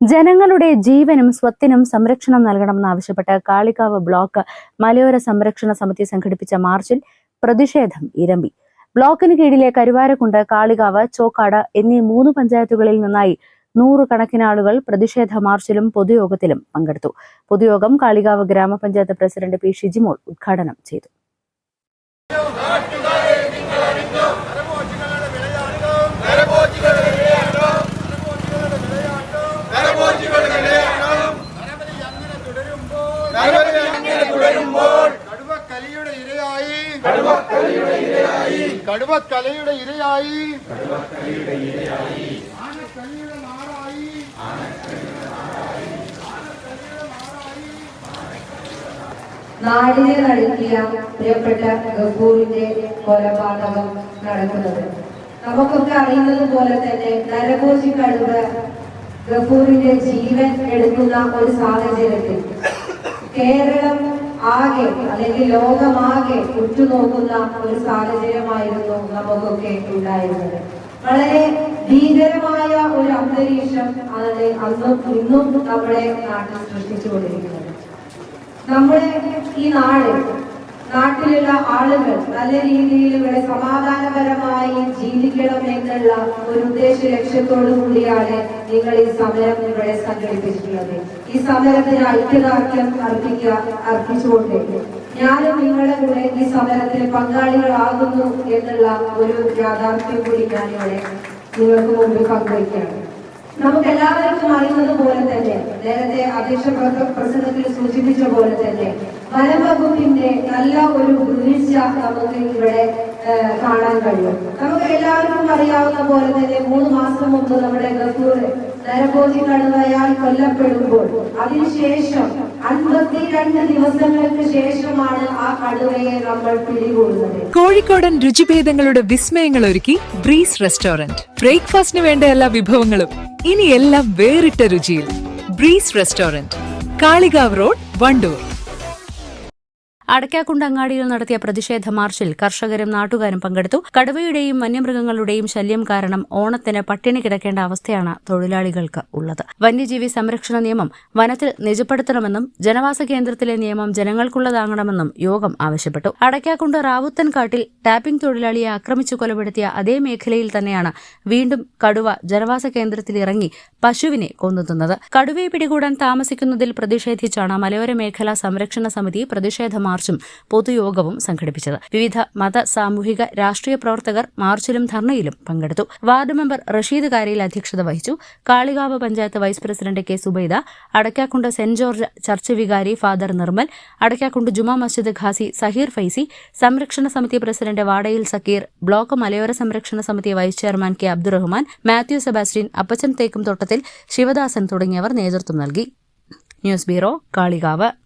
ജനങ്ങളുടെ ജീവനും സ്വത്തിനും സംരക്ഷണം നൽകണമെന്നാവശ്യപ്പെട്ട് കാളികാവ് ബ്ലോക്ക് മലയോര സംരക്ഷണ സമിതി സംഘടിപ്പിച്ച മാർച്ചിൽ പ്രതിഷേധം ഇരമ്പി. ബ്ലോക്കിന് കീഴിലെ കരുവാരക്കുണ്ട് കാളികാവ് ചോക്കാട് എന്നീ മൂന്ന് പഞ്ചായത്തുകളിൽ നിന്നായി നൂറുകണക്കിന് ആളുകൾ പ്രതിഷേധ മാർച്ചിലും പൊതുയോഗത്തിലും പങ്കെടുത്തു. പൊതുയോഗം കാളികാവ് ഗ്രാമപഞ്ചായത്ത് പ്രസിഡന്റ് പി ഷിജിമോൾ ഉദ്ഘാടനം ചെയ്തു കടുവക്കലിയുടെ ഇരയായി കടുവക്കലിയുടെ ഇരയായി കടുവക്കലയുടെ ഇരയായി. ആനക്കലിയുടെ നാടായി. നാടിനെ നടുക്കിയ പ്രിയപ്പെട്ട ഗഫൂറിന്റെ കൊലപാതകം നടക്കുന്നത്. നമുക്കൊക്കെ അറിയുന്നത് പോലെ തന്നെ നരകോശി കടുവ ഗഫൂറിന്റെ ജീവൻ എടുക്കുന്ന ഒരു സാഹചര്യത്തിൽ കേരളം ആകെ അല്ലെങ്കിൽ ലോകമാകെ ഉറ്റുനോക്കുന്ന ഒരു സാഹചര്യമായിരുന്നു നമുക്കൊക്കെ ഉണ്ടായിരുന്നത്. വളരെ ഭീകരമായ ഒരു അന്തരീക്ഷം അതിന് അന്നും ഇന്നും നമ്മുടെ നാട്ടിൽ സൃഷ്ടിച്ചുകൊണ്ടിരിക്കുന്നത്. നമ്മുടെ ഈ നാട് നാട്ടിലുള്ള ആളുകൾ നല്ല രീതിയിൽ ഇവിടെ സമാധാനപരമായി ജീവിക്കണം എന്നുള്ള ഒരു ഉദ്ദേശ ലക്ഷ്യത്തോടു കൂടിയാണ് നിങ്ങൾ ഈ സമരം ഇവിടെ സംഘടിപ്പിച്ചിട്ടുള്ളത്. ഈ സമരത്തിന് ഐക്യദാർഢ്യം അർപ്പിക്കുക അർപ്പിച്ചുകൊണ്ട് ഞാനും നിങ്ങളുടെ കൂടെ ഈ സമരത്തിൽ പങ്കാളികളാകുന്നു എന്നുള്ള ഒരു യാഥാർത്ഥ്യം കൂടി ഞാനിവിടെ നിങ്ങൾക്ക് മുമ്പിൽ പങ്കുവയ്ക്കുകയാണ്. നമുക്ക് എല്ലാവർക്കും അറിയുന്നത് പോലെ തന്നെ നേരത്തെ അധ്യക്ഷ പ്രസംഗത്തിൽ സൂചിപ്പിച്ച പോലെ തന്നെ വനംവകുപ്പിന്റെ നല്ല ഒരു വീഴ്ച നമുക്ക് ഇവിടെ കാണാൻ കഴിയും. നമുക്ക് എല്ലാവർക്കും അറിയാവുന്ന പോലെ തന്നെ മൂന്ന് മാസം മുമ്പ് നമ്മുടെ ഗസൂർ നരഭോജി കടുവയാൽ കൊല്ലപ്പെടുമ്പോൾ അതിനുശേഷം ദിവസങ്ങൾക്ക് ശേഷമാണ് ആ നമ്മൾ കോഴിക്കോടൻ രുചിഭേദങ്ങളുടെ വിസ്മയങ്ങൾ ഒരുക്കി ബ്രീസ് റെസ്റ്റോറന്റ്. ബ്രേക്ക്ഫാസ്റ്റിന് വേണ്ട എല്ലാ വിഭവങ്ങളും ഇനി എല്ലാം വേറിട്ട രുചിയിൽ Breeze restaurant Kalikavu road Wandoor. Adakkakundu അങ്ങാടിയിൽ നടത്തിയ പ്രതിഷേധ മാർച്ചിൽ കർഷകരും നാട്ടുകാരും പങ്കെടുത്തു. കടുവയുടെയും വന്യമൃഗങ്ങളുടെയും ശല്യം കാരണം ഓണത്തിന് പട്ടിണി കിടക്കേണ്ട അവസ്ഥയാണ് തൊഴിലാളികൾക്ക് ഉള്ളത്. വന്യജീവി സംരക്ഷണ നിയമം വനത്തിൽ നിജപ്പെടുത്തണമെന്നും ജനവാസ കേന്ദ്രത്തിലെ നിയമം ജനങ്ങൾക്കുള്ളതാകണമെന്നും യോഗം ആവശ്യപ്പെട്ടു. അടയ്ക്കാക്കുണ്ട് റാവുത്തൻ കാട്ടിൽ ടാപ്പിംഗ് തൊഴിലാളിയെ ആക്രമിച്ചു കൊലപ്പെടുത്തിയ അതേ മേഖലയിൽ തന്നെയാണ് വീണ്ടും കടുവ ജനവാസ കേന്ദ്രത്തിൽ ഇറങ്ങി പശുവിനെ കൊന്നുതുന്നത് കടുവയെ പിടികൂടാൻ താമസിക്കുന്നതിൽ പ്രതിഷേധിച്ചാണ് മലയോര മേഖലാ സംരക്ഷണ സമിതി പ്രതിഷേധ മാർച്ചും പൊതുയോഗവും സംഘടിപ്പിച്ചത്. വിവിധ മത സാമൂഹിക രാഷ്ട്രീയ പ്രവർത്തകർ മാർച്ചിലും ധർണയിലും പങ്കെടുത്തു. വാർഡ് മെമ്പർ റഷീദ് കാരയിൽ അധ്യക്ഷത വഹിച്ചു. Kalikavu panchayat vice president K. Zubaida Adakkakundu saint George church വികാരി ഫാദർ നിർമ്മൽ അടയ്ക്കാക്കുണ്ട് ജുമാ മസ്ജിദ് ഖാസി സഹീർ ഫൈസി സംരക്ഷണ സമിതി പ്രസിഡന്റ് വാടയിൽ സക്കീർ ബ്ലോക്ക് മലയോര സംരക്ഷണ സമിതി vice chairman K. Abdurahman Mathew Sebastian Appachan Thekkumthottathil Sivadasan തുടങ്ങിയവർ നേതൃത്വം നൽകി. News bureau Kalikavu.